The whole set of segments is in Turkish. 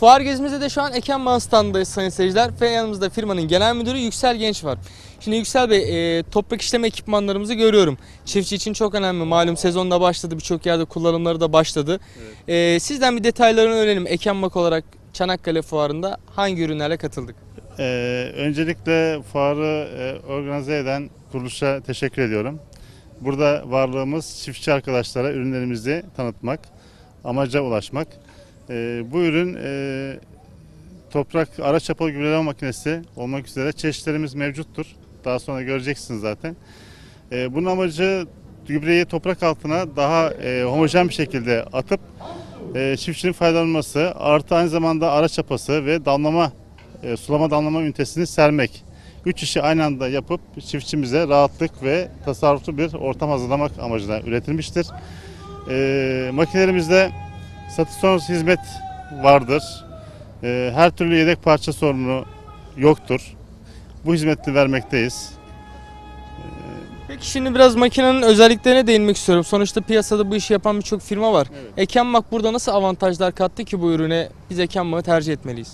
Fuar gezimizde de şu an Ekenman standındayız sayın seyirciler ve yanımızda firmanın genel müdürü Yüksel Genç var. Şimdi Yüksel Bey e, toprak işleme ekipmanlarımızı görüyorum. Çiftçi için çok önemli. Malum sezonda başladı birçok yerde kullanımları da başladı. E, sizden bir detaylarını öğrenelim. Ekenmak olarak Çanakkale Fuarı'nda hangi ürünlerle katıldık? Ee, öncelikle fuarı e, organize eden kuruluşa teşekkür ediyorum. Burada varlığımız çiftçi arkadaşlara ürünlerimizi tanıtmak, amaca ulaşmak. Ee, bu ürün e, toprak araç çapalı gübreleme makinesi olmak üzere çeşitlerimiz mevcuttur. Daha sonra göreceksiniz zaten. Ee, bunun amacı gübreyi toprak altına daha e, homojen bir şekilde atıp e, çiftçinin faydalanması, artı aynı zamanda araç çapası ve damlama e, sulama damlama ünitesini sermek. Üç işi aynı anda yapıp çiftçimize rahatlık ve tasarruflu bir ortam hazırlamak amacıyla üretilmiştir. E, makinelerimizde satış sonrası hizmet vardır. E, her türlü yedek parça sorunu yoktur. Bu hizmeti vermekteyiz. Peki şimdi biraz makinenin özelliklerine değinmek istiyorum. Sonuçta piyasada bu işi yapan birçok firma var. Evet. Ekenmak burada nasıl avantajlar kattı ki bu ürüne biz Ekenmak'ı tercih etmeliyiz?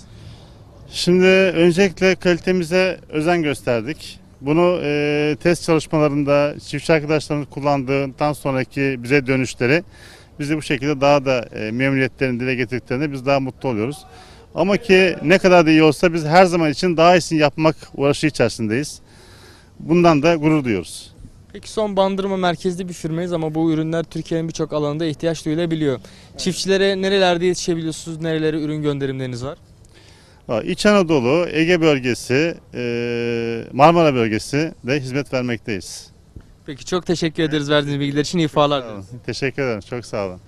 Şimdi öncelikle kalitemize özen gösterdik. Bunu e, test çalışmalarında çiftçi arkadaşlarımız kullandığından sonraki bize dönüşleri bizi bu şekilde daha da e, memnuniyetlerini dile getirdiklerinde biz daha mutlu oluyoruz. Ama ki ne kadar da iyi olsa biz her zaman için daha iyisini yapmak uğraşı içerisindeyiz. Bundan da gurur duyuyoruz. Peki son bandırma merkezli bir firmayız ama bu ürünler Türkiye'nin birçok alanında ihtiyaç duyulabiliyor. Çiftçilere nerelerde yetişebiliyorsunuz, nerelere ürün gönderimleriniz var? İç Anadolu, Ege bölgesi, e, Marmara bölgesi de hizmet vermekteyiz. Peki çok teşekkür ederiz verdiğiniz bilgiler için. iyi fuarlar dileriz. Teşekkür ederim. Çok sağ olun.